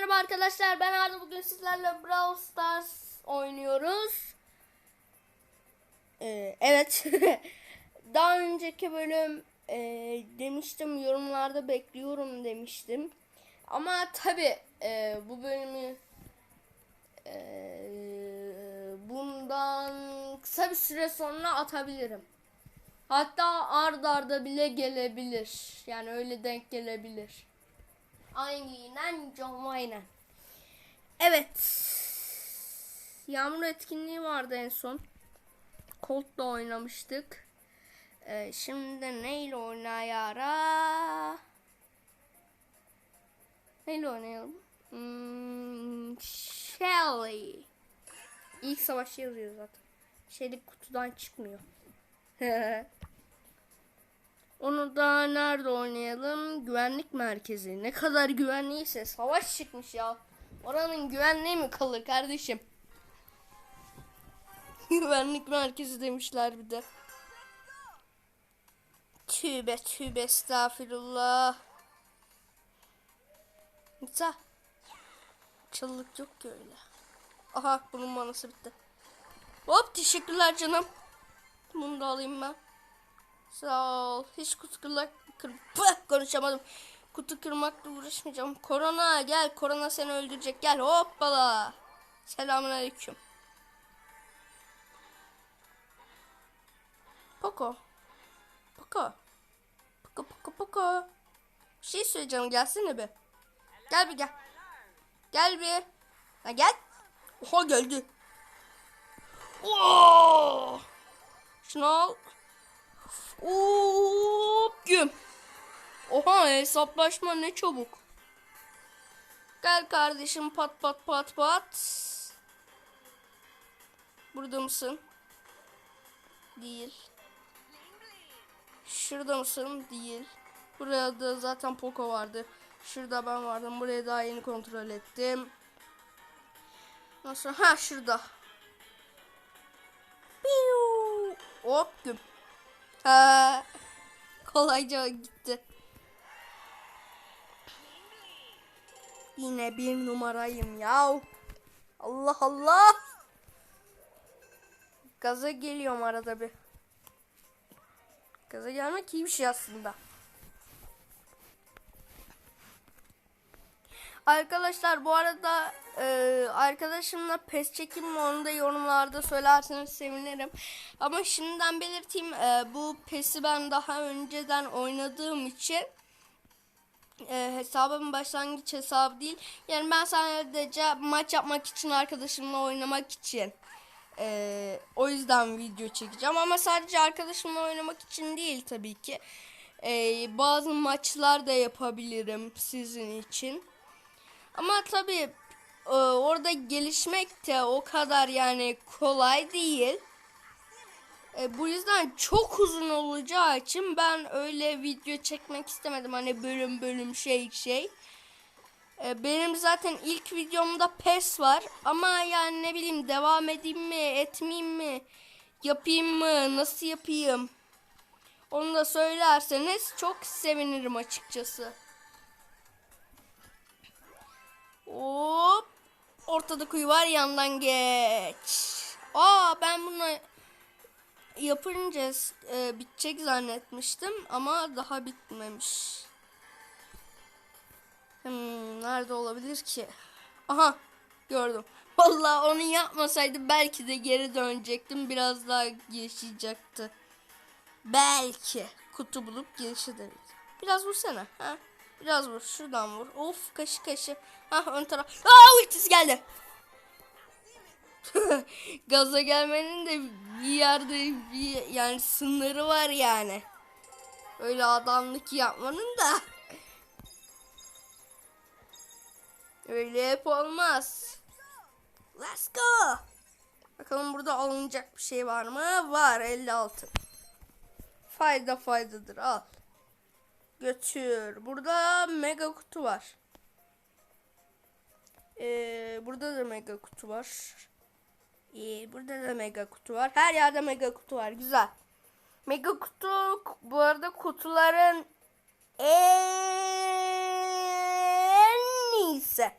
merhaba arkadaşlar. Ben Arda bugün sizlerle Brawl Stars oynuyoruz. Ee, evet. Daha önceki bölüm e, demiştim yorumlarda bekliyorum demiştim. Ama tabi bu bölümü e, bundan kısa bir süre sonra atabilirim. Hatta ard arda bile gelebilir. Yani öyle denk gelebilir. Aynen aynen. Evet. Yağmur etkinliği vardı en son. Colt'la oynamıştık. Ee, şimdi de neyle oynayara? Neyle oynayalım? Hmm, Shelly. İlk savaş yazıyor zaten. Şeylik kutudan çıkmıyor. Onu da nerede oynayalım? Güvenlik merkezi. Ne kadar güvenliyse savaş çıkmış ya. Oranın güvenliği mi kalır kardeşim? Güvenlik merkezi demişler bir de. Tübe tübe estağfirullah. Nisa. Çıllık yok ki öyle. Aha bunun manası bitti. Hop teşekkürler canım. Bunu da alayım ben. Sağ ol. Hiç kutu kırmak kır Pıh, konuşamadım. Kutu kırmakla uğraşmayacağım. Korona gel. Korona seni öldürecek. Gel hoppala. Selamun aleyküm. Poco. Poco. Poco Poco Poco. Bir şey söyleyeceğim. Gelsene be. Gel bir gel. Gel bir. Ha gel. Oha geldi. Oo! Şunu al. Hop güm. Oha hesaplaşma ne çabuk. Gel kardeşim pat pat pat pat. Burada mısın? Değil. Şurada mısın? Değil. Buraya da zaten Poco vardı. Şurada ben vardım. Burayı daha yeni kontrol ettim. Nasıl? Ha şurada. Hop güm. Ha, kolayca gitti. Yine bir numarayım ya. Allah Allah. Gaza geliyorum arada bir. Gaza gelmek iyi bir şey aslında. Arkadaşlar bu arada e, arkadaşımla pes çekim mi onu da yorumlarda söylerseniz sevinirim. Ama şimdiden belirteyim e, bu pesi ben daha önceden oynadığım için e, hesabım başlangıç hesabı değil. Yani ben sadece maç yapmak için arkadaşımla oynamak için e, o yüzden video çekeceğim. Ama sadece arkadaşımla oynamak için değil tabii ki. E, bazı maçlar da yapabilirim sizin için. Ama tabii e, orada gelişmek de o kadar yani kolay değil. E, bu yüzden çok uzun olacağı için ben öyle video çekmek istemedim. Hani bölüm bölüm şey şey. E, benim zaten ilk videomda pes var. Ama yani ne bileyim devam edeyim mi etmeyeyim mi? Yapayım mı? Nasıl yapayım? Onu da söylerseniz çok sevinirim açıkçası. Hop. Ortada kuyu var yandan geç. Aa ben bunu yapınca e, bitecek zannetmiştim ama daha bitmemiş. Hmm, nerede olabilir ki? Aha gördüm. Vallahi onu yapmasaydı belki de geri dönecektim. Biraz daha yaşayacaktı. Belki kutu bulup gelişebilirdi. Biraz vursana. Ha? Biraz vur. Şuradan vur. Of kaşı kaşı. Hah ön taraf. Aa ultisi geldi. Gaza gelmenin de bir yerde bir yani sınırı var yani. Öyle adamlık yapmanın da. Öyle hep olmaz. Let's go. Bakalım burada alınacak bir şey var mı? Var 56. Fayda faydadır al. Götür. Burada mega kutu var. Ee, burada da mega kutu var. Ee, burada da mega kutu var. Her yerde mega kutu var. Güzel. Mega kutu bu arada kutuların en iyisi.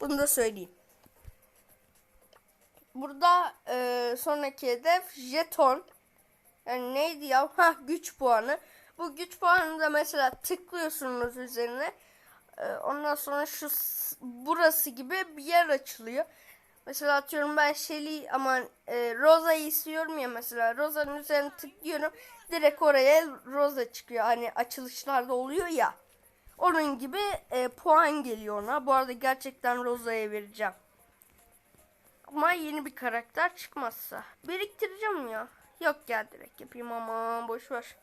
Onu da söyleyeyim. Burada e, sonraki hedef jeton. Yani neydi ya? Ha güç puanı. Bu güç puanını da mesela tıklıyorsunuz üzerine. E, ondan sonra şu burası gibi bir yer açılıyor. Mesela atıyorum ben Shelly aman e, Rosa'yı istiyorum ya mesela. Rosa'nın üzerine tıklıyorum. Direkt oraya Rosa çıkıyor. Hani açılışlarda oluyor ya. Onun gibi e, puan geliyor ona. Bu arada gerçekten Rosa'ya vereceğim. Ama yeni bir karakter çıkmazsa. Biriktireceğim ya. Yok ya direkt yapayım ama boş ver.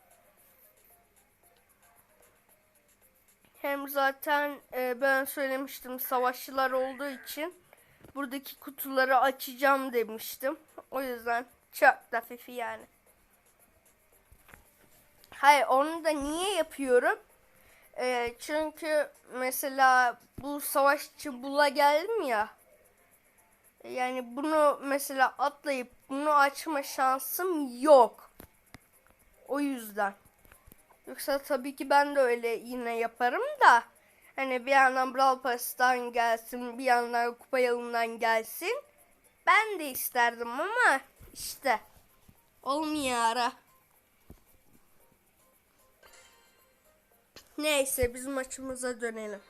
Hem zaten e, ben söylemiştim savaşçılar olduğu için buradaki kutuları açacağım demiştim. O yüzden çok da fifi yani. Hayır onu da niye yapıyorum? E, çünkü mesela bu savaşçı bula geldim ya. Yani bunu mesela atlayıp bunu açma şansım yok. O yüzden. Yoksa tabii ki ben de öyle yine yaparım da. Hani bir yandan Brawl Pass'tan gelsin, bir yandan kupa yılından gelsin. Ben de isterdim ama işte olmuyor ara. Neyse biz maçımıza dönelim.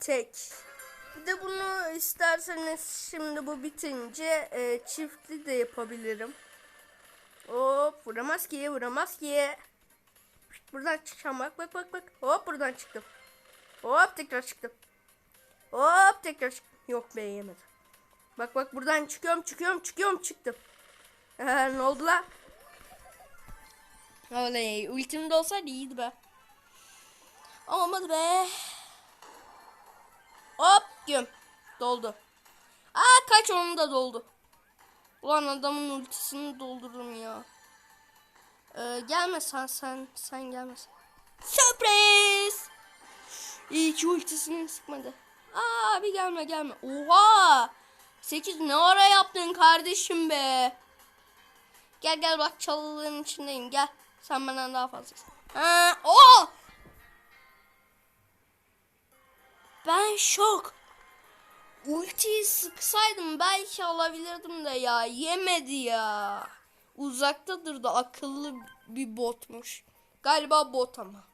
Tek. Bir de bunu isterseniz şimdi bu bitince e, çiftli de yapabilirim. Hop vuramaz ki vuramaz ki. Buradan çıkacağım bak bak bak bak. Hop buradan çıktım. Hop tekrar çıktım. Hop tekrar çıktım. Yok be yemedim. Bak bak buradan çıkıyorum çıkıyorum çıkıyorum çıktım. Ee, ne oldu lan? Oley ultimde olsaydı iyiydi be. Olmadı be. Hop göm. Doldu. Aa kaç onun da doldu. Ulan adamın ultisini doldururum ya. Ee, gelme sen sen sen gelme. Sürpriz. İyi ki ultisini sıkmadı. Aa abi gelme gelme. Oha. 8 ne ara yaptın kardeşim be. Gel gel bak çalılığın içindeyim gel. Sen benden daha fazlasın. Ha, o. Ben şok. Ultiyi sıksaydım belki alabilirdim de ya. Yemedi ya. Uzaktadır da akıllı bir botmuş. Galiba bot ama.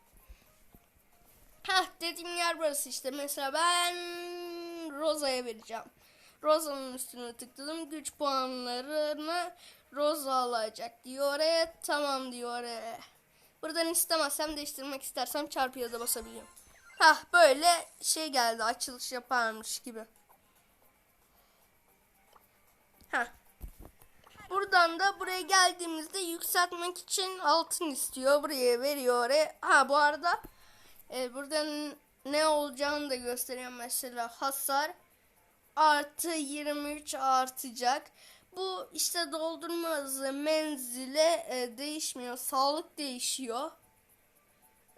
Heh dediğim yer burası işte. Mesela ben Rosa'ya vereceğim. Rosa'nın üstüne tıkladım. Güç puanlarını Rosa alacak diyor oraya. Tamam diyor oraya. Buradan istemezsem değiştirmek istersem çarpıya da basabiliyorum. Hah böyle şey geldi açılış yaparmış gibi. Buradan da buraya geldiğimizde yükseltmek için altın istiyor. Buraya veriyor oraya. Ha bu arada e, buradan ne olacağını da gösteriyor mesela hasar artı 23 artacak. Bu işte doldurma hızı menzile e, değişmiyor. Sağlık değişiyor.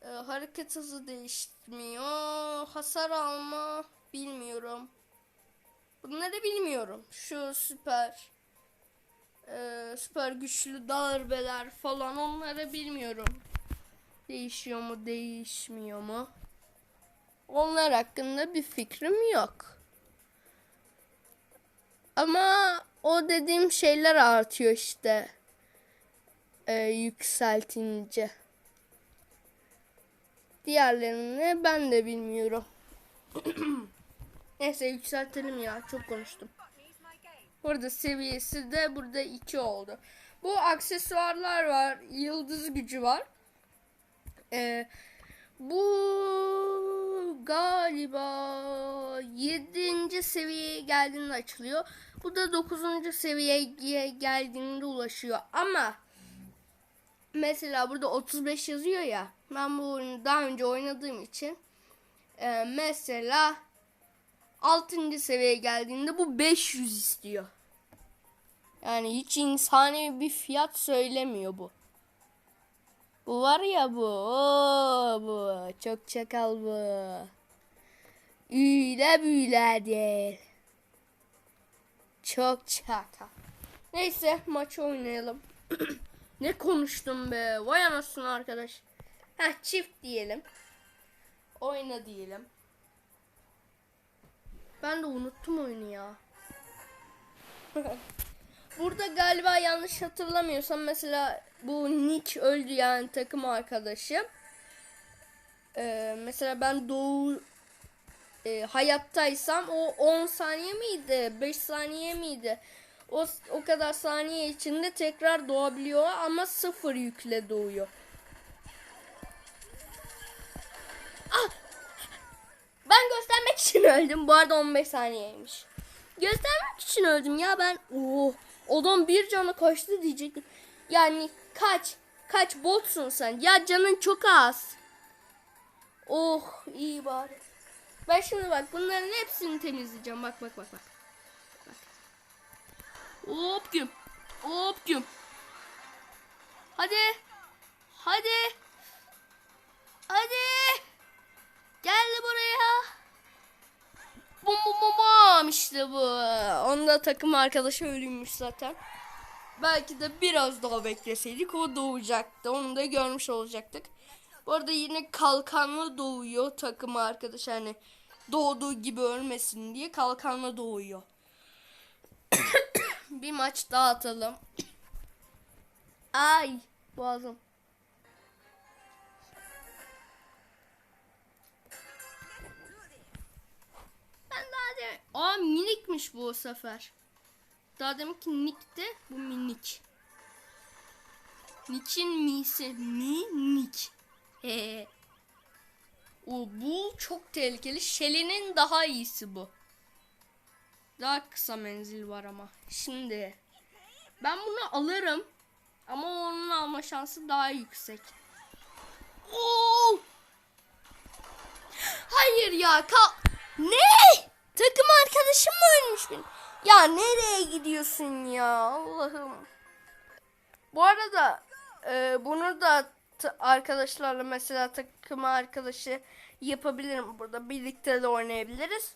E, hareket hızı değişmiyor. Hasar alma bilmiyorum. Bunları bilmiyorum. Şu süper e, süper güçlü darbeler falan onları bilmiyorum. Değişiyor mu değişmiyor mu? Onlar hakkında bir fikrim yok. Ama o dediğim şeyler artıyor işte. E, yükseltince. Diğerlerini ben de bilmiyorum. Neyse yükseltelim ya. Çok konuştum. Burada seviyesi de burada 2 oldu. Bu aksesuarlar var. Yıldız gücü var. Ee, bu galiba 7. seviyeye geldiğinde açılıyor. Bu da 9. seviyeye geldiğinde ulaşıyor. Ama mesela burada 35 yazıyor ya. Ben bu oyunu daha önce oynadığım için e, mesela 6. seviyeye geldiğinde bu 500 istiyor. Yani hiç insani bir fiyat söylemiyor bu. Bu var ya bu. Oo, bu. Çok çakal bu. Üyle büyle değil. Çok çakal. Neyse maç oynayalım. ne konuştum be. Vay anasını arkadaş. Heh çift diyelim. Oyna diyelim. Ben de unuttum oyunu ya. Burada galiba yanlış hatırlamıyorsam mesela bu Nick öldü yani takım arkadaşım. Ee, mesela ben Doğu e, hayattaysam o 10 saniye miydi? 5 saniye miydi? O, o kadar saniye içinde tekrar doğabiliyor ama sıfır yükle doğuyor. Ah! Ben göstermek için öldüm. Bu arada 15 saniyeymiş. Göstermek için öldüm ya ben. Oo, adam bir canı kaçtı diyecektim. Yani kaç? Kaç botsun sen? Ya canın çok az. Oh iyi bari. Ben şimdi bak bunların hepsini temizleyeceğim. Bak bak bak bak. Bak. Hop güm. Hop güm. Hadi. Hadi. Takım arkadaşı ölüymüş zaten. Belki de biraz daha bekleseydik o doğacaktı. Onu da görmüş olacaktık. Bu arada yine kalkanlı doğuyor takım arkadaş hani doğduğu gibi ölmesin diye kalkanlı doğuyor. Bir maç daha atalım. Ay boğazım. De Aa minikmiş bu sefer. Daha demek ki Nick'ti bu minik. Nick'in misi minik. He. O bu çok tehlikeli. Shelly'nin daha iyisi bu. Daha kısa menzil var ama. Şimdi ben bunu alırım. Ama onun alma şansı daha yüksek. Oo! Hayır ya kal. Ne? Takım arkadaşım mı ölmüş? Ya nereye gidiyorsun ya Allah'ım. Bu arada e, bunu da arkadaşlarla mesela takım arkadaşı yapabilirim burada. Birlikte de oynayabiliriz.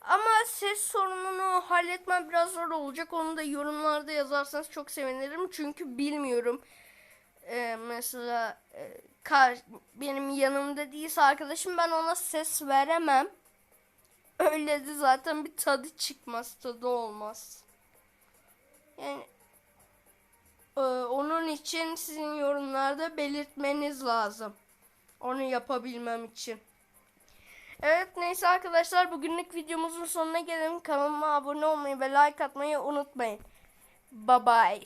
Ama ses sorununu halletmem biraz zor olacak. Onu da yorumlarda yazarsanız çok sevinirim. Çünkü bilmiyorum. E, mesela e, benim yanımda değilse arkadaşım ben ona ses veremem. Öyle de zaten bir tadı çıkmaz, tadı olmaz. Yani e, onun için sizin yorumlarda belirtmeniz lazım. Onu yapabilmem için. Evet neyse arkadaşlar bugünlük videomuzun sonuna gelelim. Kanalıma abone olmayı ve like atmayı unutmayın. Bye bye.